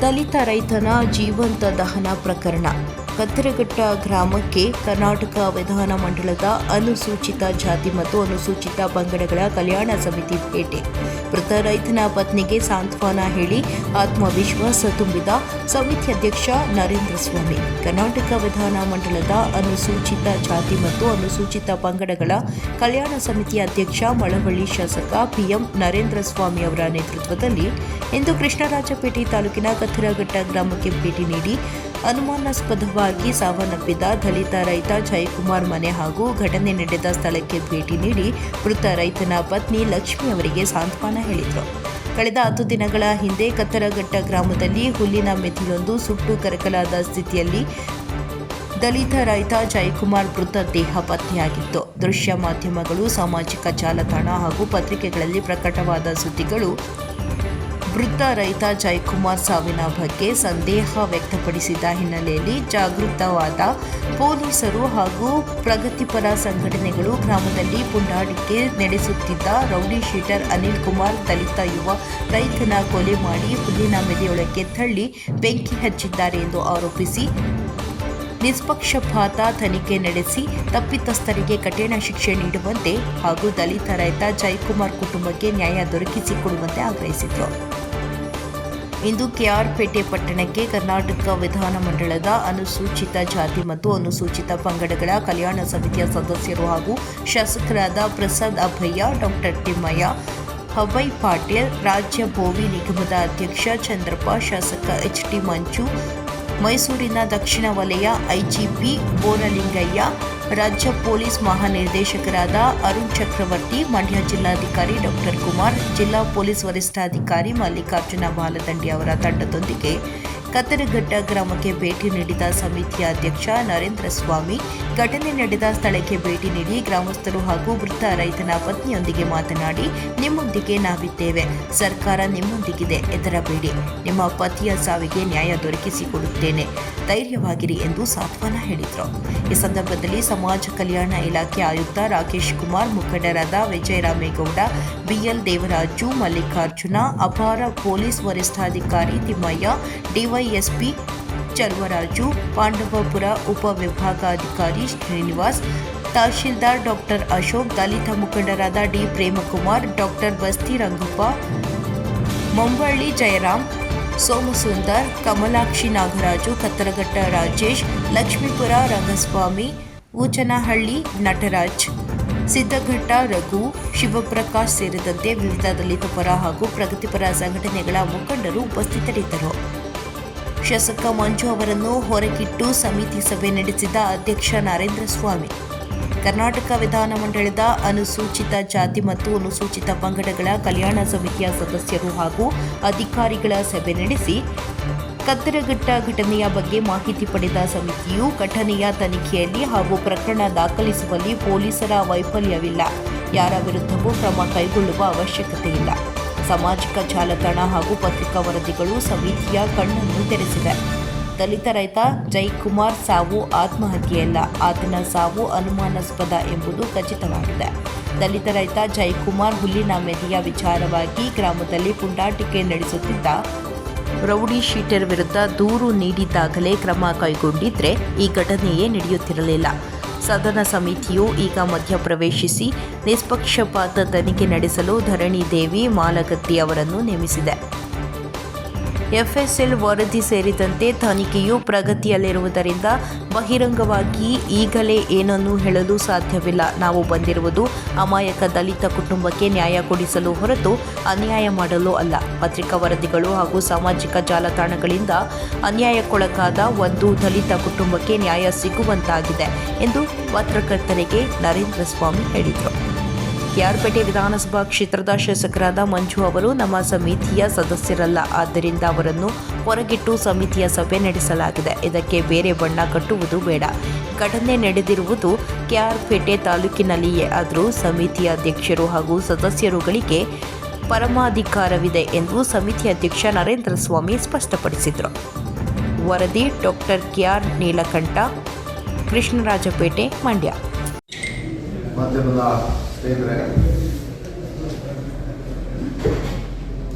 ದಲಿತ ರೈತನ ಜೀವಂತ ದಹನ ಪ್ರಕರಣ. ಕತ್ತರಘಟ್ಟ ಗ್ರಾಮಕ್ಕೆ ಕರ್ನಾಟಕ ವಿಧಾನ ಮಂಡಲದ ಅನುಸೂಚಿತ ಜಾತಿ ಮತ್ತು ಅನುಸೂಚಿತ ಪಂಗಡಗಳ ಕಲ್ಯಾಣ ಸಮಿತಿ ಭೇಟಿ. ಮೃತ ರೈತನ ಪತ್ನಿಗೆ ಸಾಂತ್ವನ ಹೇಳಿ ಆತ್ಮವಿಶ್ವಾಸ ತುಂಬಿದ ಸಮಿತಿ ಅಧ್ಯಕ್ಷ ನರೇಂದ್ರ ಸ್ವಾಮಿ. ಕರ್ನಾಟಕ ವಿಧಾನ ಮಂಡಲದ ಅನುಸೂಚಿತ ಜಾತಿ ಮತ್ತು ಅನುಸೂಚಿತ ಪಂಗಡಗಳ ಕಲ್ಯಾಣ ಸಮಿತಿ ಅಧ್ಯಕ್ಷ ಮಳವಳ್ಳಿ ಶಾಸಕ ಪಿಎಂ ನರೇಂದ್ರ ಸ್ವಾಮಿ ಅವರ ನೇತೃತ್ವದಲ್ಲಿ ಇಂದು ಕೃಷ್ಣರಾಜಪೇಟೆ ತಾಲೂಕಿನ ಕತ್ತರಘಟ್ಟ ಗ್ರಾಮಕ್ಕೆ ಭೇಟಿ ನೀಡಿ ಅನುಮಾನಾಸ್ಪದವಾಗಿ ಸಾವನ್ನಪ್ಪಿದ ದಲಿತ ರೈತ ಜಯಕುಮಾರ್ ಮನೆ ಹಾಗೂ ಘಟನೆ ನಡೆದ ಸ್ಥಳಕ್ಕೆ ಭೇಟಿ ನೀಡಿ ಮೃತ ರೈತನ ಪತ್ನಿ ಲಕ್ಷ್ಮಿ ಅವರಿಗೆ ಸಾಂತ್ವನ ಹೇಳಿದರು. ಕಳೆದ ಹತ್ತು ದಿನಗಳ ಹಿಂದೆ ಕತ್ತರಘಟ್ಟ ಗ್ರಾಮದಲ್ಲಿ ಹುಲ್ಲಿನ ಮೆಥಿಯೊಂದು ಸುಟ್ಟು ಕರಕಲಾದ ಸ್ಥಿತಿಯಲ್ಲಿ ದಲಿತ ರೈತ ಜಯಕುಮಾರ್ ಮೃತ ದೇಹ ಪತ್ನಿಯಾಗಿತ್ತು. ದೃಶ್ಯ ಮಾಧ್ಯಮಗಳು, ಸಾಮಾಜಿಕ ಜಾಲತಾಣ ಹಾಗೂ ಪತ್ರಿಕೆಗಳಲ್ಲಿ ಪ್ರಕಟವಾದ ಸುದ್ದಿಗಳು ಮೃತ ರೈತ ಜಯಕುಮಾರ್ ಸಾವಿನ ಬಗ್ಗೆ ಸಂದೇಹ ವ್ಯಕ್ತಪಡಿಸಿದ ಹಿನ್ನೆಲೆಯಲ್ಲಿ ಜಾಗೃತವಾದ ಪೊಲೀಸರು ಹಾಗೂ ಪ್ರಗತಿಪರ ಸಂಘಟನೆಗಳು ಗ್ರಾಮದಲ್ಲಿ ಪುಂಡಾಟಿಕೆ ನಡೆಸುತ್ತಿದ್ದ ರೌಡಿ ಶೀಟರ್ ಅನಿಲ್ ಕುಮಾರ್ ದಲಿತ ಯುವ ರೈತನ ಕೊಲೆ ಮಾಡಿ ಹುಲ್ಲಿನ ಮೆದೆಯೊಳಕ್ಕೆ ತಳ್ಳಿ ಬೆಂಕಿ ಹಚ್ಚಿದ್ದಾರೆ ಎಂದು ಆರೋಪಿಸಿ ನಿಷ್ಪಕ್ಷಪಾತ ತನಿಖೆ ನಡೆಸಿ ತಪ್ಪಿತಸ್ಥರಿಗೆ ಕಠಿಣ ಶಿಕ್ಷೆ ನೀಡುವಂತೆ ಹಾಗೂ ದಲಿತ ರೈತ ಜಯಕುಮಾರ್ ಕುಟುಂಬಕ್ಕೆ ನ್ಯಾಯ ದೊರಕಿಸಿಕೊಡುವಂತೆ ಆಗ್ರಹಿಸಿದರು. ಇಂದು ಕೆಆರ್ಪೇಟೆ ಪಟ್ಟಣಕ್ಕೆ ಕರ್ನಾಟಕ ವಿಧಾನಮಂಡಲದ ಅನುಸೂಚಿತ ಜಾತಿ ಮತ್ತು ಅನುಸೂಚಿತ ಪಂಗಡಗಳ ಕಲ್ಯಾಣ ಸಮಿತಿಯ ಸದಸ್ಯರು ಹಾಗೂ ಶಾಸಕರಾದ ಪ್ರಸಾದ್ ಅಭಯ್ಯ, ಡಾಕ್ಟರ್ ತಿಮ್ಮಯ್ಯ, ಹವೈ ಪಾಟೀಲ್, ರಾಜ್ಯ ಭೋವಿ ನಿಗಮದ ಅಧ್ಯಕ್ಷ ಚಂದ್ರಪ್ಪ, ಶಾಸಕ ಎಚ್ ಟಿ ಮಂಜು ಮೈಸೂರಿನ ದಕ್ಷಿಣ ವಲಯ ಐಜಿಪಿ ಬೋರಲಿಂಗಯ್ಯ, ರಾಜ್ಯ ಪೊಲೀಸ್ ಮಹಾನಿರ್ದೇಶಕರಾದ ಅರುಣ್ ಚಕ್ರವರ್ತಿ, ಮಂಡ್ಯ ಜಿಲ್ಲಾಧಿಕಾರಿ ಡಾಕ್ಟರ್ ಕುಮಾರ್, ಜಿಲ್ಲಾ ಪೊಲೀಸ್ ವರಿಷ್ಠಾಧಿಕಾರಿ ಮಲ್ಲಿಕಾರ್ಜುನ ಬಾಲದಂಡಿ ಅವರ ತಂಡದೊಂದಿಗೆ ಕತ್ತರಘಟ್ಟ ಗ್ರಾಮಕ್ಕೆ ಭೇಟಿ ನೀಡಿದ ಸಮಿತಿಯ ಅಧ್ಯಕ್ಷ ನರೇಂದ್ರ ಸ್ವಾಮಿ, ಘಟನೆ ನಡೆದ ಸ್ಥಳಕ್ಕೆ ಭೇಟಿ ನೀಡಿ ಗ್ರಾಮಸ್ಥರು ಹಾಗೂ ವೃದ್ಧ ರೈತನ ಪತ್ನಿಯೊಂದಿಗೆ ಮಾತನಾಡಿ, ನಿಮ್ಮೊಂದಿಗೆ ನಾವಿದ್ದೇವೆ. ಸರ್ಕಾರ ನಿಮ್ಮೊಂದಿಗಿದೆ. ಎದರಬೇಡಿ ನಿಮ್ಮ ಪತಿಯ ಸಾವಿಗೆ ನ್ಯಾಯ ದೊರಕಿಸಿಕೊಡುತ್ತೇನೆ. ಧೈರ್ಯವಾಗಿರಿ ಎಂದು ಸಾಂತ್ವನ ಹೇಳಿದರು. ಈ ಸಂದರ್ಭದಲ್ಲಿ ಸಮಾಜ ಕಲ್ಯಾಣ ಇಲಾಖೆ ಆಯುಕ್ತ ರಾಕೇಶ್ ಕುಮಾರ್, ಮುಖಂಡರಾದ ವಿಜಯರಾಮೇಗೌಡ, ಬಿಎಲ್ ದೇವರಾಜು, ಮಲ್ಲಿಕಾರ್ಜುನ, ಅಪಾರ ಪೊಲೀಸ್ ವರಿಷ್ಠಾಧಿಕಾರಿ ತಿಮ್ಮಯ್ಯ ಡಿವೈಎಸ್ಪಿ ಚರ್ವರಾಜು ಪಾಂಡವಪುರ ಉಪವಿಭಾಗಾಧಿಕಾರಿ ಶ್ರೀನಿವಾಸ್, ತಹಶೀಲ್ದಾರ್ ಡಾಕ್ಟರ್ ಅಶೋಕ್, ದಲಿತ ಮುಖಂಡರಾದ ಡಿ ಪ್ರೇಮಕುಮಾರ್, ಡಾಕ್ಟರ್ ಬಸ್ತಿ ರಂಗಪ್ಪ, ಮೊಂಬಳ್ಳಿ ಜಯರಾಮ್, ಸೋಮಸುಂದರ್, ಕಮಲಾಕ್ಷಿ ನಾಗರಾಜು, ಕತ್ತರಘಟ್ಟ ರಾಜೇಶ್, ಲಕ್ಷ್ಮೀಪುರ ರಂಗಸ್ವಾಮಿ, ಊಚನಹಳ್ಳಿ ನಟರಾಜ್ ಸಿದ್ದಘಟ್ಟ ರಘು, ಶಿವಪ್ರಕಾಶ್ ಸೇರಿದಂತೆ ವಿವಿಧ ದಲಿತ ಪರ ಹಾಗೂ ಪ್ರಗತಿಪರ ಸಂಘಟನೆಗಳ ಮುಖಂಡರು ಉಪಸ್ಥಿತರಿದ್ದರು. ಶಾಸಕ ಮಂಜು ಅವರನ್ನು ಹೊರಗಿಟ್ಟು ಸಮಿತಿ ಸಭೆ ನಡೆಸಿದ ಅಧ್ಯಕ್ಷ ನರೇಂದ್ರ ಸ್ವಾಮಿ. ಕರ್ನಾಟಕ ವಿಧಾನಮಂಡಲದ ಅನುಸೂಚಿತ ಜಾತಿ ಮತ್ತು ಅನುಸೂಚಿತ ಪಂಗಡಗಳ ಕಲ್ಯಾಣ ಸಮಿತಿಯ ಸದಸ್ಯರು ಹಾಗೂ ಅಧಿಕಾರಿಗಳ ಸಭೆ ನಡೆಸಿ ಕತ್ತರಘಟ್ಟ ಘಟನೆಯ ಬಗ್ಗೆ ಮಾಹಿತಿ ಪಡೆದ ಸಮಿತಿಯು ಘಟನೆಯ ತನಿಖೆಯಲ್ಲಿ ಹಾಗೂ ಪ್ರಕರಣ ದಾಖಲಿಸುವಲ್ಲಿ ಪೊಲೀಸರ ವೈಫಲ್ಯವಿಲ್ಲ. ಯಾರ ವಿರುದ್ಧವೂ ಕ್ರಮ ಕೈಗೊಳ್ಳುವ ಅವಶ್ಯಕತೆ ಇಲ್ಲ ಸಾಮಾಜಿಕ ಜಾಲತಾಣ ಹಾಗೂ ಪತ್ರಿಕಾ ವರದಿಗಳು ಸಮಿತಿಯ ಕಣ್ಣನ್ನು ತೆರೆಸಿದೆ ದಲಿತ ರೈತ ಜೈಕುಮಾರ್ ಸಾವು ಆತ್ಮಹತ್ಯೆಯಲ್ಲ. ಆತನ ಸಾವು ಅನುಮಾನಾಸ್ಪದ ಎಂಬುದು ಖಚಿತವಾಗಿದೆ. ದಲಿತ ರೈತ ಜೈಕುಮಾರ್ ಹುಲ್ಲಿನ ಮೆದೆಯ ವಿಚಾರವಾಗಿ ಗ್ರಾಮದಲ್ಲಿ ಪುಂಡಾಟಿಕೆ ನಡೆಸುತ್ತಿದ್ದ ರೌಡಿ ಶೀಟರ್ ವಿರುದ್ಧ ದೂರು ನೀಡಿದ್ದಾಗಲೇ ಕ್ರಮ ಕೈಗೊಂಡಿದ್ರೆ ಈ ಘಟನೆಯೇ ನಡೆಯುತ್ತಿರಲಿಲ್ಲ. ಸದನ ಸಮಿತಿಯು ಈಗ ಮಧ್ಯಪ್ರವೇಶಿಸಿ ನಿಷ್ಪಕ್ಷಪಾತ ತನಿಖೆ ನಡೆಸಲು ಧರಣಿ ದೇವಿ ಮಾಲಗತ್ತಿ ಅವರನ್ನು ನೇಮಿಸಿದೆ. ಎಫ್ಎಸ್ಎಲ್ ವರದಿ ಸೇರಿದಂತೆ ತನಿಖೆಯು ಪ್ರಗತಿಯಲ್ಲಿರುವುದರಿಂದ ಬಹಿರಂಗವಾಗಿ ಈಗಲೇ ಏನನ್ನೂ ಹೇಳಲು ಸಾಧ್ಯವಿಲ್ಲ. ನಾವು ಬಂದಿರುವುದು ಅಮಾಯಕ ದಲಿತ ಕುಟುಂಬಕ್ಕೆ ನ್ಯಾಯ ಕೊಡಿಸಲು ಹೊರತು ಅನ್ಯಾಯ ಮಾಡಲು ಅಲ್ಲ. ಪತ್ರಿಕಾ ವರದಿಗಳು ಹಾಗೂ ಸಾಮಾಜಿಕ ಜಾಲತಾಣಗಳಿಂದ ಅನ್ಯಾಯಕ್ಕೊಳಗಾದ ಒಂದು ದಲಿತ ಕುಟುಂಬಕ್ಕೆ ನ್ಯಾಯ ಸಿಗುವಂತಾಗಿದೆ ಎಂದು ಪತ್ರಕರ್ತರಿಗೆ ನರೇಂದ್ರ ಸ್ವಾಮಿ ಹೇಳಿದರು. ಕೆಆರ್ಪೇಟೆ ವಿಧಾನಸಭಾ ಕ್ಷೇತ್ರದ ಶಾಸಕರಾದ ಮಂಜು ಅವರು ನಮ್ಮ ಸಮಿತಿಯ ಸದಸ್ಯರಲ್ಲ. ಆದ್ದರಿಂದ ಅವರನ್ನು ಹೊರಗಿಟ್ಟು ಸಮಿತಿಯ ಸಭೆ ನಡೆಸಲಾಗಿದೆ. ಇದಕ್ಕೆ ಬೇರೆ ಬಣ್ಣ ಕಟ್ಟುವುದು ಬೇಡ. ಘಟನೆ ನಡೆದಿರುವುದು ಕೆಆರ್ಪೇಟೆ ತಾಲೂಕಿನಲ್ಲಿಯೇ. ಆದರೂ ಸಮಿತಿಯ ಅಧ್ಯಕ್ಷರು ಹಾಗೂ ಸದಸ್ಯರುಗಳಿಗೆ ಪರಮಾಧಿಕಾರವಿದೆ ಎಂದು ಸಮಿತಿ ಅಧ್ಯಕ್ಷ ನರೇಂದ್ರ ಸ್ವಾಮಿ ಸ್ಪಷ್ಟಪಡಿಸಿದರು. ವರದಿ doctor K R Neelakantha, Krishnarajapete, Mandya. ಸ್ನೇಹಿತರೆ,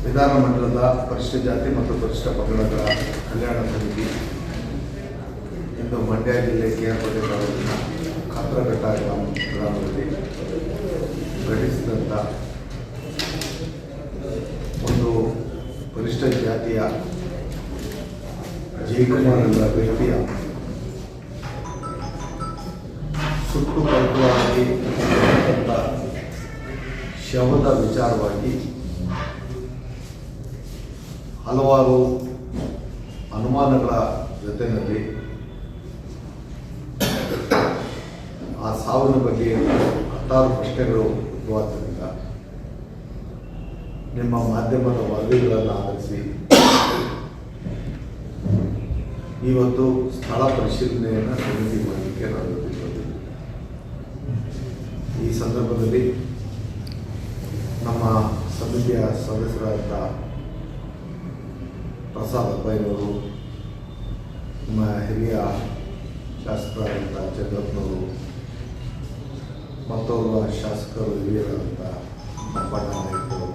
ವಿಧಾನಮಂಡಲದ ಪರಿಶಿಷ್ಟ ಜಾತಿ ಮತ್ತು ಪರಿಶಿಷ್ಟ ಪಂಗಡಗಳ ಕಲ್ಯಾಣ ಸಮಿತಿ ಇಂದು ಮಂಡ್ಯ ಜಿಲ್ಲೆ ಕೇರ್ಪೇಟೆ ತಾಲೂಕಿನ ಕಾತ್ರಘಟ್ಟ ಗ್ರಾಮ ಗ್ರಾಮದಲ್ಲಿ ಘಟಿಸಿದಂಥ ಒಂದು ಪರಿಶಿಷ್ಟ ಜಾತಿಯ ಜಯಕುಮಾರ್ ಎಂಬ ವ್ಯಕ್ತಿಯ ಸುಟ್ಟು ಕಲ್ಪವಾಗಿ ಶವದ ವಿಚಾರವಾಗಿ ಹಲವಾರು ಅನುಮಾನಗಳ ಜೊತೆಯಲ್ಲಿ ಆ ಸಾವಿನ ಬಗ್ಗೆ ಹತ್ತಾರು ಪ್ರಶ್ನೆಗಳು ಉದ್ಭವಾದ್ದರಿಂದ ನಿಮ್ಮ ಮಾಧ್ಯಮದ ವರದಿಗಳನ್ನು ಆಧರಿಸಿ ಇವತ್ತು ಸ್ಥಳ ಪರಿಶೀಲನೆಯನ್ನು ಸಮಿತಿ ಮಾಡಲಿಕ್ಕೆ ಬಂದಿದ್ದೀವಿ. ಈ ಸಂದರ್ಭದಲ್ಲಿ ನಮ್ಮ ಸಮಿತಿಯ ಸದಸ್ಯರಾದ ಪ್ರಸಾದ್ ಅಬ್ಬಯ್ಯನವರು, ನಮ್ಮ ಹಿರಿಯ ಶಾಸಕರಾದಂಥ ಚಂದ್ರಪ್ಪನವರು ಮತ್ತೋರ್ವ ಶಾಸಕರು, ಹಿರಿಯರಾದಂಥ ನಾಯ್ಕರು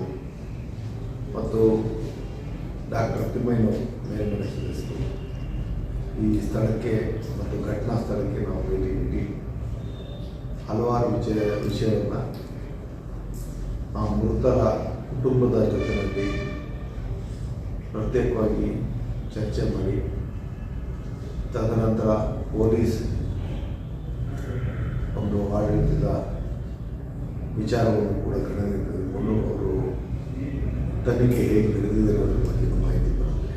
ಮತ್ತು ಡಾಕ್ಟರ್ ತಿಮ್ಮಯ್ಯನವರು ಮೇಲ್ಮನೆ ಸದಸ್ಯರು ಈ ಸ್ಥಳಕ್ಕೆ ಮತ್ತು ಘಟನಾ ಸ್ಥಳಕ್ಕೆ ನಾವು ಭೇಟಿ ನೀಡಿ ಹಲವಾರು ವಿಷಯ ವಿಷಯವನ್ನು ಆ ಮೃತರ ಕುಟುಂಬದ ಜೊತೆಯಲ್ಲಿ ಪ್ರತ್ಯೇಕವಾಗಿ ಚರ್ಚೆ ಮಾಡಿ, ತದನಂತರ ಪೊಲೀಸ್ ಒಂದು ಆಡಳಿತದ ವಿಚಾರವನ್ನು ಕೂಡ ಗಣನೆ ತೆಗೆದುಕೊಂಡು ಅವರು ತನಿಖೆ ಹೇಗೆ ನಡೆದಿದೆ ಅನ್ನೋದ್ರ ಬಗ್ಗೆ ಮಾಹಿತಿ ಬರುತ್ತೆ.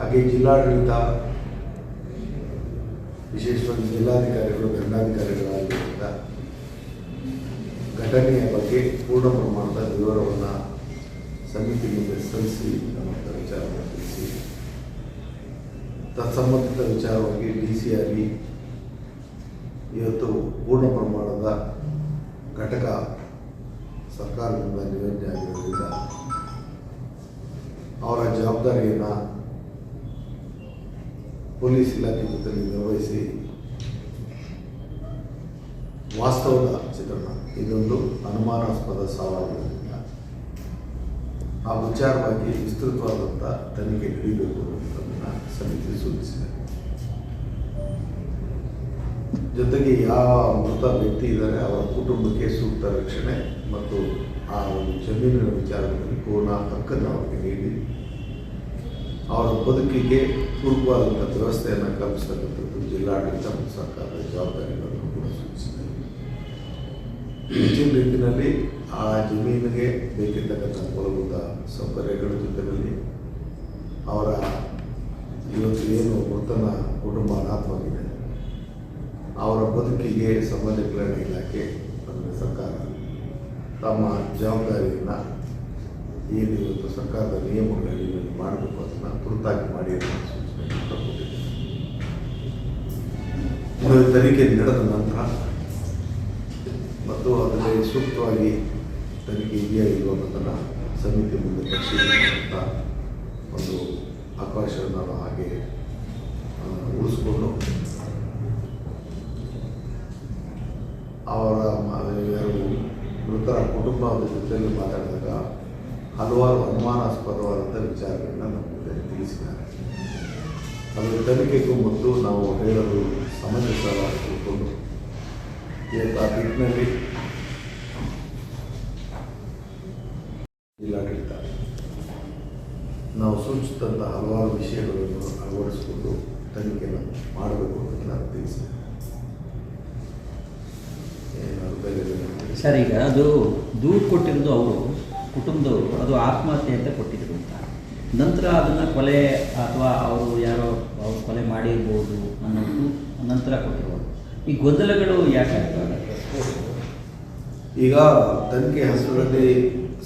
ಹಾಗೆ ಜಿಲ್ಲಾಡಳಿತ ವಿಶೇಷವಾಗಿ ಜಿಲ್ಲಾಧಿಕಾರಿಗಳು ದಂಡಾಧಿಕಾರಿಗಳಾಗಿದ್ದರಿಂದ ಘಟನೆಯ ಬಗ್ಗೆ ಪೂರ್ಣ ಪ್ರಮಾಣದ ವಿವರವನ್ನು ಸಮಿತಿ ಮುಂದೆ ಸಲ್ಲಿಸಿ ನಮ್ಮ ವಿಚಾರವನ್ನು ತಿಳಿಸಿ. ತತ್ಸಂಬಂಧಿತ ವಿಚಾರವಾಗಿ ಡಿ ಸಿ ಆಗಿ ಇವತ್ತು ಪೂರ್ಣ ಪ್ರಮಾಣದ ಘಟಕ ಸರ್ಕಾರದಿಂದ ನಿಯೋಜನೆ ಆಗಿರೋದ್ರಿಂದ ಅವರ ಜವಾಬ್ದಾರಿಯನ್ನು ಪೊಲೀಸ್ ಇಲಾಖೆ ಜೊತೆಯಲ್ಲಿ ನಿರ್ವಹಿಸಿ ವಾಸ್ತವದ ಚಿತ್ರಣ. ಇದೊಂದು ಅನುಮಾನಾಸ್ಪದ ಸಾವಾಗಿರೋದ್ರಿಂದ ಆ ವಿಚಾರವಾಗಿ ವಿಸ್ತೃತವಾದಂಥ ತನಿಖೆ ನಡೀಬೇಕು ಅನ್ನೋದನ್ನು ಸಮಿತಿ ಸೂಚಿಸಿದೆ. ಜೊತೆಗೆ ಯಾವ ಮೃತ ವ್ಯಕ್ತಿ ಇದ್ದಾರೆ, ಅವರ ಕುಟುಂಬಕ್ಕೆ ಸೂಕ್ತ ರಕ್ಷಣೆ ಮತ್ತು ಆ ಒಂದು ಜಮೀನಿನ ವಿಚಾರದಲ್ಲಿ ಪೂರ್ಣ ಹಕ್ಕನ್ನು ಅವರಿಗೆ ನೀಡಿ, ಅವರ ಬದುಕಿಗೆ ಪೂರ್ವವಾದಂಥ ವ್ಯವಸ್ಥೆಯನ್ನು ಕಲ್ಪಿಸ್ತಕ್ಕಂಥದ್ದು ಜಿಲ್ಲಾಡಳಿತ ಮತ್ತು ಸರ್ಕಾರದ ಜವಾಬ್ದಾರಿಗಳನ್ನು ಕೂಡ ಸೂಚಿಸಿದೆ. ಹೆಚ್ಚಿನ ರೀತಿಯಲ್ಲಿ ಆ ಜಮೀನಿಗೆ ಬೇಕಿರ್ತಕ್ಕಂಥ ಮೂಲಭೂತ ಸೌಕರ್ಯಗಳ ಜೊತೆಯಲ್ಲಿ ಅವರ ಇವತ್ತು ಏನು ಮೃತನ ಕುಟುಂಬ ಅನಾಥವಾಗಿದೆ ಅವರ ಬದುಕಿಗೆ ಸಮಾಜ ಕಲ್ಯಾಣ ಇಲಾಖೆ ಅಂದರೆ ಸರ್ಕಾರ ತಮ್ಮ ಜವಾಬ್ದಾರಿಯನ್ನು ಏನು ಇವತ್ತು ಸರ್ಕಾರದ ನಿಯಮಗಳಲ್ಲಿ ಮಾಡಬೇಕು ಅದನ್ನು ತುರ್ತಾಗಿ ಮಾಡಿ ಕೊಟ್ಟಿದೆ ತನಿಖೆ ನಡೆದ ನಂತರ ಮತ್ತು ಅದರಲ್ಲಿ ಸೂಕ್ತವಾಗಿ ತನಿಖೆ ಇದೆಯಾ ಇಲ್ವೋ ಅನ್ನೋದನ್ನು ಸಮಿತಿ ಮುಂದೆ ಪರಿಶೀಲಿಸುವಂತ ಒಂದು ಅವಕಾಶವನ್ನು ನಾವು ಹಾಗೆ ಉಳಿಸ್ಕೊಂಡು ಅವರ ಯಾರು ಮೃತರ ಕುಟುಂಬದ ಜೊತೆಯಲ್ಲಿ ಮಾತಾಡಿದಾಗ ಹಲವಾರು ಅನುಮಾನಾಸ್ಪದವಾದಂಥ ವಿಚಾರಗಳನ್ನ ನಮ್ಮ ಮುಂದೆ ತಿಳಿಸಿದ್ದಾರೆ. ಅದರ ತನಿಖೆಗೂ ಮೊದಲು ನಾವು ಹೇಳಲು ಸಮಂಜಸವಾಗಿಕೊಂಡು ಇವತ್ತು ಆ ನಿಟ್ಟಿನಲ್ಲಿ ಜಿಲ್ಲಾಡಳಿತ ನಾವು ಸೂಚಿಸಿದಂಥ ಹಲವಾರು ವಿಷಯಗಳನ್ನು ಅಳವಡಿಸಿಕೊಂಡು ತನಿಖೆಯನ್ನು ಮಾಡಬೇಕು ಅಂತ ನಾನು ತಿಳಿಸಿದೆ ಸರ್, ಈಗ ಅದು ದೂರು ಕೊಟ್ಟಿರೋದು ಅವರು, ಕುಟುಂಬದವರು, ಅದು ಆತ್ಮಹತ್ಯೆ ಅಂತ ಕೊಟ್ಟಿದ್ರು ಅಂತ. ನಂತರ ಅದನ್ನು ಕೊಲೆ ಅಥವಾ ಅವರು ಯಾರೋ ಅವ್ರು ಕೊಲೆ ಮಾಡಿರ್ಬೋದು ಅನ್ನೋದು ನಂತರ ಕೊಟ್ಟಿರೋದು ಈ ಗೊಂದಲಗಳು ಯಾಕೆ ಈಗ ತನಿಖೆ ಹೆಸರಲ್ಲಿ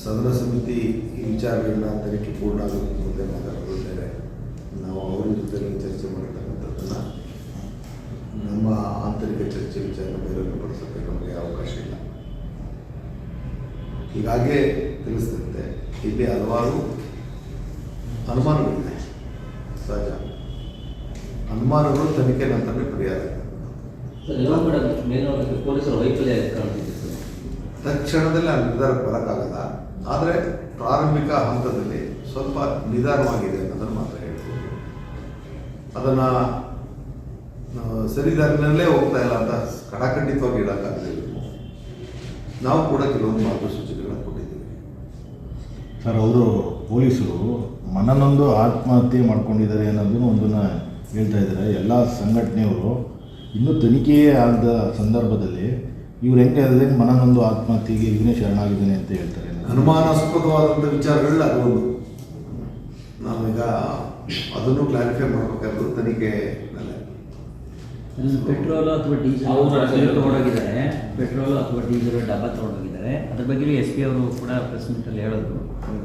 ಸದನ ಸಮಿತಿ ಈ ವಿಚಾರಗಳನ್ನ ತನಿಖೆ ಪೂರ್ಣ ಆಗುತ್ತೆ ಮಾತಾಡೋದು ನಾವು ಅವರ ಜೊತೆ ಚರ್ಚೆ ಮಾಡ್ತಕ್ಕಂಥದ್ದನ್ನು ನಮ್ಮ ಆಂತರಿಕ ಚರ್ಚೆ ವಿಚಾರ ಬಹಿರಂಗಪಡಿಸೋಕ್ಕೆ ಪಡಿಸೋಕ್ಕೆ ನಮಗೆ ಅವಕಾಶ ಇಲ್ಲ. ಹೀಗಾಗಿ ತಿಳಿಸಿದಂತೆ ಇಲ್ಲಿ ಹಲವಾರು ಅನುಮಾನಗಳಿದೆ. ಸಹಜ. ಅನುಮಾನಗಳು ತನಿಖೆ ನಂತರ ಪರಿಹಾರ ತಕ್ಷಣದಲ್ಲಿ ಆ ನಿರ್ಧಾರಕ್ಕೆ ಬರೋಕ್ಕಾಗಲ್ಲ. ಆದರೆ ಪ್ರಾರಂಭಿಕ ಹಂತದಲ್ಲಿ ಸ್ವಲ್ಪ ನಿಧಾನವಾಗಿದೆ ಅನ್ನೋದನ್ನು ಮಾತ್ರ ಹೇಳ್ಬೋದು ಅದನ್ನು ಸರಿದಾರಿನಲ್ಲೇ ಹೋಗ್ತಾ ಇಲ್ಲ ಅಂತ ಕಡಾಖಂಡಿತವಾಗಿ ಹೇಳೋಕ್ಕಾಗಲಿಲ್ಲ. ನಾವು ಕೂಡ ಕೆಲವೊಂದು ಮಾರ್ಗಸೂಚಿಗಳನ್ನ ಕೊಟ್ಟಿದ್ದೀವಿ. ಸರ್ ಅವರು ಪೊಲೀಸರು ಮನನೊಂದು ಆತ್ಮಹತ್ಯೆ ಮಾಡ್ಕೊಂಡಿದ್ದಾರೆ ಅನ್ನೋದನ್ನು ಒಂದನ್ನು ಹೇಳ್ತಾ ಇದ್ದಾರೆ. ಎಲ್ಲ ಸಂಘಟನೆಯವರು. ಇನ್ನೂ ತನಿಖೆಯೇ ಆದ ಸಂದರ್ಭದಲ್ಲಿ ಇವ್ರು ಹೆಂಗೆ ಹೇಳಿದ್ರೆ ಮನನೊಂದು ಆತ್ಮಹತ್ಯೆಗೆ ಇವನೇ ಶರಣಾಗಿದ್ದಾನೆ ಅಂತ ಹೇಳ್ತಾರೆ. ಅನುಮಾನಾಸ್ಪದವಾದಂಥ ವಿಚಾರಗಳಲ್ಲ ಅದು. ಒಂದು ನಾವೀಗ ಅದನ್ನು ಕ್ಲಾರಿಫೈ ಮಾಡಬೇಕಾದ್ರೆ ತನಿಖೆನಲ್ಲೇ ಪೆಟ್ರೋಲ್ ಅಥವಾ ಡೀಸೆಲ್ ತೊಗೊಂಡೋಗಿದ್ದಾರೆ. ಪೆಟ್ರೋಲ್ ಅಥವಾ ಡೀಸೆಲ್ ಡಬ್ಬ ತೊಗೊಂಡೋಗಿದ್ದಾರೆ. ಅದ್ರ ಬಗ್ಗೆ ಎಸ್ ಪಿ ಅವರು ಕೂಡ ಪ್ರೆಸ್ ಮೀಟಲ್ಲಿ ಹೇಳಿದ್ರು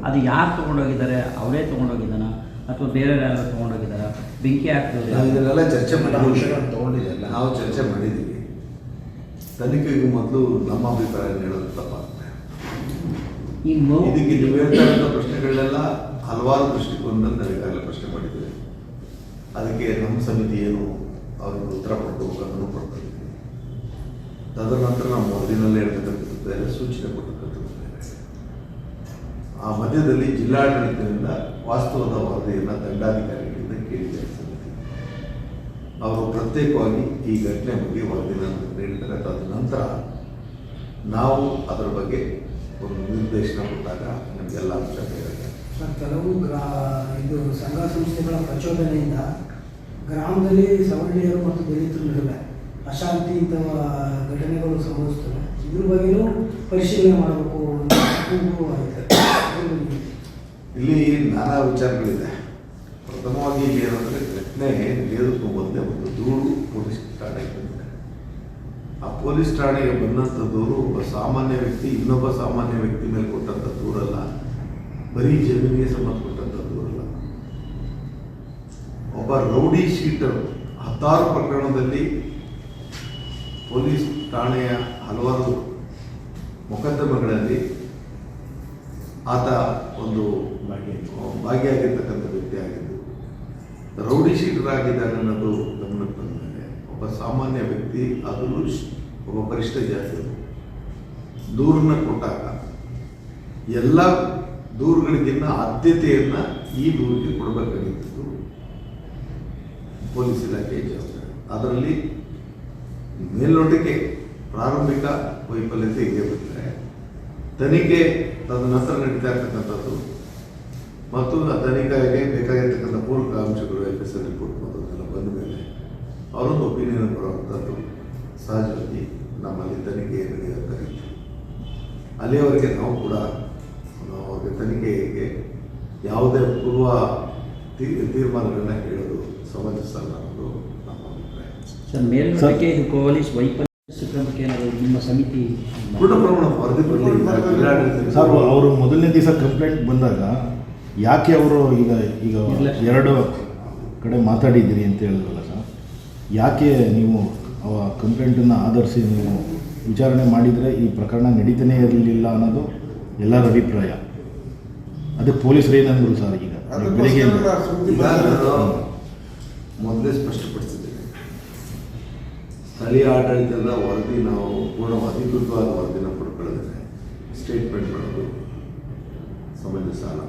ಅದು ಯಾರು ತೊಗೊಂಡೋಗಿದ್ದಾರೆ? ಅವರೇ ತೊಗೊಂಡೋಗಿದ್ದಾನ? ಅಥವಾ ಬೇರೆ ಯಾರು ತೊಗೊಂಡೋಗಿದ್ದಾರ? ಬೆಂಕಿ ನಾವು ಹಾಕ್ತವ್ರೆ ಇದನ್ನೆಲ್ಲ ಚರ್ಚೆ ಮಾಡಿ ತಗೊಂಡಿದ್ದೆಲ್ಲ ನಾವು ಚರ್ಚೆ ಮಾಡಿದ್ದೀವಿ. ತನಿಖೆಗೂ ಮೊದಲು ನಮ್ಮ ಅಭಿಪ್ರಾಯ ಹೇಳೋದು ತಪ್ಪಾಗುತ್ತೆ ಇದಕ್ಕೆ ನೀವು ಹೇಳ್ತಾ ಇರೋ ಪ್ರಶ್ನೆಗಳನ್ನೆಲ್ಲ ಹಲವಾರು ದೃಷ್ಟಿಕೋನದಲ್ಲಿ ನಾವು ಈಗಾಗಲೇ ಪ್ರಶ್ನೆ ಮಾಡಿದ್ದೇವೆ. ಅದಕ್ಕೆ ನಮ್ಮ ಸಮಿತಿ ಏನು ಅವ್ರಿಗೆ ಉತ್ತರ ಕೊಟ್ಟು ಅದನ್ನು ಕೊಡ್ತಾ ನಂತರ ನಾವು ಮೊದಲಿನಲ್ಲೇ ಇರ್ತಕ್ಕಂಥದ್ದು ಬೇರೆ ಸೂಚನೆ ಕೊಟ್ಟಕ್ಕಂಥದ್ದು ಬೇರೆ ಆ ಮಧ್ಯದಲ್ಲಿ ಜಿಲ್ಲಾಡಳಿತದಿಂದ ವಾಸ್ತವದ ವರದಿಯನ್ನು ದಂಡಾಧಿಕಾರಿಗಳಿಂದ ಕೇಳಿದೆ ಅವರು ಪ್ರತ್ಯೇಕವಾಗಿ ಈ ಘಟನೆ ಬಗ್ಗೆ ವರದಿನ ನೀಡಿದ್ದಾರೆ ತದನಂತರ ನಾವು ಅದರ ಬಗ್ಗೆ ಒಂದು ನಿರ್ದೇಶನ ಕೊಟ್ಟಾಗ ನಮಗೆಲ್ಲ ಅಂಶ ಹೇಳಿದೆ ಕೆಲವು ಗ್ರಾ ಇದು ಸಂಘ ಸಂಸ್ಥೆಗಳ ಪ್ರಚೋದನೆಯಿಂದ ಗ್ರಾಮದಲ್ಲಿ ಸವರ್ಣೀಯರು ಮತ್ತು ದಲಿತರು ನಡುವೆ ಅಶಾಂತಿ ಇಂತಹ ಘಟನೆಗಳು ಸಂಭವಿಸ್ತವೆ ಇದ್ರ ಬಗ್ಗೆಯೂ ಪರಿಶೀಲನೆ ಮಾಡಬೇಕು ಇಲ್ಲಿ ನಾನಾ ವಿಚಾರಗಳಿದೆ. ಪ್ರಥಮವಾಗಿ ಇಲ್ಲಿ ಏನಂದ್ರೆ ಘಟನೆ ನಡೆಯೋದಕ್ಕೂ ಮೊದಲೇ ಒಂದು ದೂರು ಪೊಲೀಸ್ ಠಾಣೆಗೆ ಬಂದಿದೆ. ಆ ಪೊಲೀಸ್ ಠಾಣೆಗೆ ಬಂದಂಥ ದೂರು ಒಬ್ಬ ಸಾಮಾನ್ಯ ವ್ಯಕ್ತಿ, ಇನ್ನೊಬ್ಬ ಸಾಮಾನ್ಯ ವ್ಯಕ್ತಿ ಮೇಲೆ ಕೊಟ್ಟಂಥ ದೂರಲ್ಲ ಬರೀ ಜಮೀನಿಗೆ ಸಂಬಂಧಪಟ್ಟಂಥ ಒಬ್ಬ ರೌಡಿ ಶೀಟರ್ ಹತ್ತಾರು ಪ್ರಕರಣದಲ್ಲಿ ಪೊಲೀಸ್ ಠಾಣೆಯ ಹಲವಾರು ಮೊಕದ್ದಮೆಗಳಲ್ಲಿ ಆತ ಒಂದು ಭಾಗಿಯಾಗಿರ್ತಕ್ಕಂಥ ವ್ಯಕ್ತಿ ಆಗಿದ್ದು, ರೌಡಿ ಶೀಟರ್ ಆಗಿದ್ದಾನೆ ಅನ್ನೋದು ಗಮನಕ್ಕೆ ಬಂದಿದೆ ಒಬ್ಬ ಸಾಮಾನ್ಯ ವ್ಯಕ್ತಿ ಅದರಲ್ಲೂ ಒಬ್ಬ ಪರಿಷ್ಠ ಜಾತಿಯವರು ದೂರನ್ನ ಕೊಟ್ಟಾಗ ಎಲ್ಲ ದೂರುಗಳಿಗಿನ್ನ ಆದ್ಯತೆಯನ್ನು ಈ ದೂರಿಗೆ ಕೊಡಬೇಕಾಗಿತ್ತು. ಪೊಲೀಸ್ ಇಲಾಖೆ ಜವಾಬ್ದಾರಿ ಅದರಲ್ಲಿ ಮೇಲ್ನೋಟಕ್ಕೆ ಪ್ರಾರಂಭಿಕ ವೈಫಲ್ಯತೆ ಇದೆ ಬಿಟ್ಟರೆ ತನಿಖೆ ತದನಂತರ ನಡೀತಾ ಇರ್ತಕ್ಕಂಥದ್ದು. ಮತ್ತು ಆ ತನಿಖೆಗೆ ಬೇಕಾಗಿರ್ತಕ್ಕಂಥ ಪೂರಕ ಅಂಶಗಳು ಎಫ್ ಎಸ್ ಎಲ್ ರಿಪೋರ್ಟ್ ಮತ್ತು ಬಂದ ಮೇಲೆ ಅವರೊಂದು ಒಪಿನಿಯನ್ ಬರುವಂಥದ್ದು ಸಹಜವಾಗಿ ನಮ್ಮಲ್ಲಿ ತನಿಖೆ ನಡೆಯಬೇಕಾಗಿತ್ತು ಅಲ್ಲಿಯವರೆಗೆ ನಾವು ಕೂಡ ನಾವು ಅವ್ರಿಗೆ ತನಿಖೆಗೆ ಯಾವುದೇ ಪೂರ್ವ ತೀರ್ಮಾನಗಳನ್ನ ಹೇಳೋದು ಸಮಂಜಸಲ್ಲ ಅನ್ನೋದು ನಮ್ಮ ಅಭಿಪ್ರಾಯ ಸರ್ ಮೇಲ್ನೋಟಕ್ಕೆ ಇದು ಪೊಲೀಸ್ ವೈಫಲ್ಯ ಕ್ರಮಕ್ಕೆ ಏನಾದರೂ ನಿಮ್ಮ ಸಮಿತಿ ಪೂರ್ಣ ಪ್ರಮಾಣ ವರದಿ ಬರಲಿ ಸರ್ ಅವರು ಮೊದಲನೇ ದಿವಸ ಕಂಪ್ಲೇಂಟ್ ಬಂದಾಗ ಯಾಕೆ ಅವರು ಈಗ ಈಗ ಎರಡು ಕಡೆ ಮಾತಾಡಿದ್ದೀರಿ ಅಂತ ಹೇಳಿದ್ರಲ್ಲ ಸರ್ ಯಾಕೆ ನೀವು ಅವ ಕಂಪ್ಲೇಂಟನ್ನು ಆಧರಿಸಿ ನೀವು ವಿಚಾರಣೆ ಮಾಡಿದರೆ ಈ ಪ್ರಕರಣ ನಡೀತಾನೇ ಇರಲಿಲ್ಲ ಅನ್ನೋದು ಎಲ್ಲರ ಅಭಿಪ್ರಾಯ? ಅದೇ ಪೊಲೀಸರು ಏನಂದ್ರು ಸರ್ ಈಗ. ಬೆಳಿಗ್ಗೆ ಮೊದಲೇ ಸ್ಪಷ್ಟಪಡಿಸಿದ್ದೇನೆ ಸ್ಥಳೀಯ ಆಡಳಿತದ ವರದಿ ನಾವು ಪೂರ್ಣ ಅಧಿಕೃತವಾದ ವರದಿನ ಪಡ್ಕೊಳ್ಳೋದ್ರೆ ಸ್ಟೇಟ್ಮೆಂಟ್ ಮಾಡೋದು ಸಮಂಜಸ ಅಲ್ಲ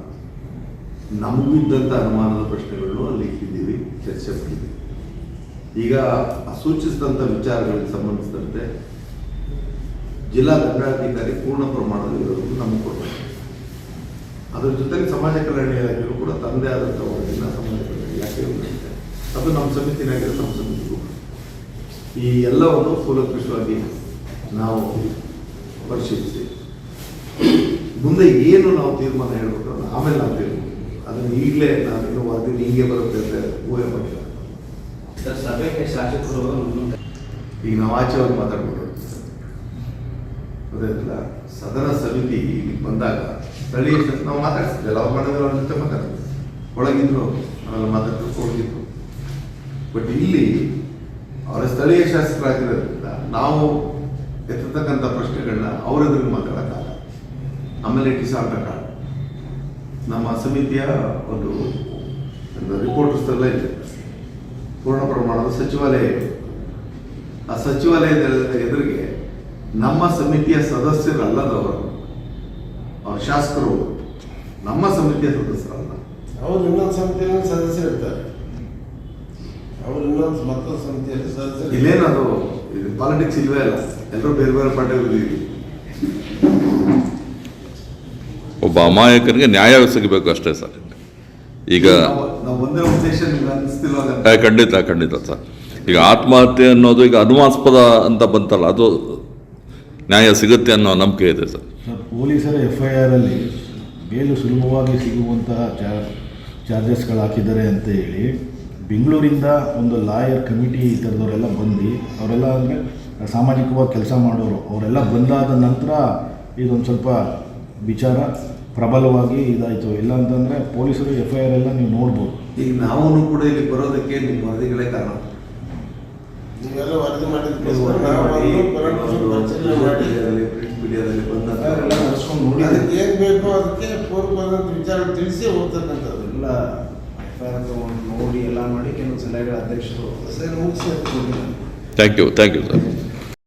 ನಮಗಿದ್ದಂಥ ಅನುಮಾನದ ಪ್ರಶ್ನೆಗಳನ್ನು ಅಲ್ಲಿ ಇಟ್ಟಿದ್ದೀವಿ, ಚರ್ಚೆ ಮಾಡಿದ್ದೀವಿ. ಈಗ ಸೂಚಿಸಿದಂಥ ವಿಚಾರಗಳಿಗೆ ಸಂಬಂಧಿಸಿದಂತೆ ಜಿಲ್ಲಾ ದಂಡಾಧಿಕಾರಿ ಪೂರ್ಣ ಪ್ರಮಾಣದಲ್ಲಿ ಇರೋದನ್ನು ನಮಗೆ ಕೊಡಬೇಕು ಅದರ ಜೊತೆಗೆ ಸಮಾಜ ಕಲ್ಯಾಣ ಇಲಾಖೆಯು ಕೂಡ ತಂದೆ ಆದಂಥ ಸಮಾಜ ಕಲ್ಯಾಣ ಇಲಾಖೆ. ಅದು ನಮ್ಮ ಸಮಿತಿನಾಗಿರೋ ನಮ್ಮ ಸಮಿತಿಗೂ. ಈ ಎಲ್ಲವನ್ನು ಕೂಲಂಕಷವಾಗಿ ನಾವು ಪರಿಶೀಲಿಸಿ. ಮುಂದೆ ಏನು ನಾವು ತೀರ್ಮಾನ ಹೇಳಬೇಕು ಆಮೇಲೆ ನಾವು ತೀರ್ಮಾನ ಅದನ್ನು ಈಗಲೇ ನಾನು ಇನ್ನೂ ವರದಿ ಹೀಗೆ ಬರುತ್ತೆ ಅಂತ ಊಹೆ ಮಾಡಿಲ್ಲ ಸಭೆಗೆ ಶಾಸಕರು ಈಗ ನಾವು ಆಚೆವಾಗಿ ಹೋಗಿ ಮಾತಾಡ್ಬೋದು. ಗೊತ್ತಾಯ್ತಲ್ಲ ಸದನ ಸಮಿತಿ ಇಲ್ಲಿ ಬಂದಾಗ ಸ್ಥಳೀಯ ನಾವು ಮಾತಾಡ್ತಿದ್ದೆಲ್ಲ ಅವ್ರು ಮಾಡಿದ್ರೆ ಅವ್ರ ಜೊತೆ ಮಾತಾಡ್ತಿದ್ದೆ ಒಳಗಿದ್ರು ಆಮೇಲೆ ಮಾತಾಡ್ತಿದ್ರು ಹೋಗಿದ್ರು. ಬಟ್ ಇಲ್ಲಿ ಅವರ ಸ್ಥಳೀಯ ಶಾಸಕರಾಗಿರೋದ್ರಿಂದ ನಾವು ಎತ್ತತಕ್ಕಂಥ ಪ್ರಶ್ನೆಗಳನ್ನ ಅವರೆದುರು ಮಾತಾಡೋಕ್ಕಾಗಲ್ಲ. ಆಮೇಲೆ ಇಟ್ ಕಾರ್ಡ್ ನಮ್ಮ ಸಮಿತಿಯ ಒಂದು ರಿಪೋರ್ಟರ್ಸ್ ಎಲ್ಲ ಇದೆ. ಪೂರ್ಣ ಪ್ರಮಾಣದ ಸಚಿವಾಲಯ ಆ ಸಚಿವಾಲಯದ ಎದುರಿಗೆ ನಮ್ಮ ಸಮಿತಿಯ ಸದಸ್ಯರಲ್ಲದವರು, ಅವ್ರ ಶಾಸಕರು ನಮ್ಮ ಸಮಿತಿಯ ಸದಸ್ಯರಲ್ಲ. ಅವ್ರು ಇನ್ನೊಂದು ಸದಸ್ಯರು ಸದಸ್ಯರಿರ್ತಾರೆ. ಅವ್ರು ಇನ್ನೊಂದು ಮತ್ತೊಂದು ಸಮಿತಿಯಲ್ಲಿ ಸದಸ್ಯರು ಇಲ್ಲೇನದು? ಇದು ಪಾಲಿಟಿಕ್ಸ್ ಇಲ್ವೇ ಇಲ್ಲ ಎಲ್ಲರೂ ಬೇರೆ ಬೇರೆ ಒಬ್ಬ ಅಮಾಯಕನಿಗೆ ನ್ಯಾಯ ಸಿಗಬೇಕು ಅಷ್ಟೇ ಸರ್. ಈಗ ಖಂಡಿತ ಖಂಡಿತ ಸರ್. ಈಗ ಆತ್ಮಹತ್ಯೆ ಅನ್ನೋದು ಈಗ ಅನುಮಾಸ್ಪದ ಅಂತ ಬಂತಲ್ಲ ಅದು ನ್ಯಾಯ ಸಿಗುತ್ತೆ ಅನ್ನೋ ನಂಬಿಕೆ ಇದೆ ಸರ್. ಸರ್ ಪೊಲೀಸರ ಎಫ್ ಐ ಅಲ್ಲಿ ಬೇಲು ಸುಲಭವಾಗಿ ಸಿಗುವಂತಹ ಚಾರ್ ಚಾರ್ಜಸ್ಗಳು ಹಾಕಿದ್ದಾರೆ ಅಂತ ಹೇಳಿ ಬೆಂಗಳೂರಿಂದ ಒಂದು ಲಾಯರ್ ಕಮಿಟಿ ಈ ಥರದವರೆಲ್ಲ ಬಂದು ಅವರೆಲ್ಲ ಅಂದರೆ ಸಾಮಾಜಿಕವಾಗಿ ಕೆಲಸ ಮಾಡೋರು ಅವರೆಲ್ಲ ಬಂದಾದ ನಂತರ ಇದೊಂದು ಸ್ವಲ್ಪ ವಿಚಾರ ಪ್ರಬಲವಾಗಿ ಇದಾಯಿತು. ಇಲ್ಲ ಅಂತಂದರೆ ಪೊಲೀಸರು ಎಫ್ ಐ ಆರ್ ಎಲ್ಲ ನೀವು ನೋಡ್ಬೋದು. ಈಗ ನಾವು ಕೂಡ ಇಲ್ಲಿ ಬರೋದಕ್ಕೆ ನಿಮ್ಮ ವರದಿಗಳೇ ಕಾರಣ. ನೀವೆಲ್ಲ ವರದಿ ನೀವು ಮಾಡಿದ್ದಕ್ಕೋಸ್ಕರ ವರದಿ ನಾವು ಮಾಡಿ, ಅದನ್ನು ಪರಾಮರ್ಶೆ ಪರಿಶೀಲನೆ ಮಾಡಿ. ಮೀಡಿಯಾದಲ್ಲಿ, ಪ್ರಿಂಟ್ ಮೀಡಿಯಾದಲ್ಲಿ ಬಂದಂತ ಏನು ಬೇಕೋ ಅದಕ್ಕೆ ಪೂರ್ವವಾದಂಥ ವಿಚಾರ ತಿಳಿಸಿ ಹೋಗ್ತಕ್ಕಂಥದ್ದು. ಎಲ್ಲ ನೋಡಿ ಎಲ್ಲ ಮಾಡಿ ಕೆಲವು ಸಲಹೆಗಳ ಅಧ್ಯಕ್ಷರು thank you thank you sir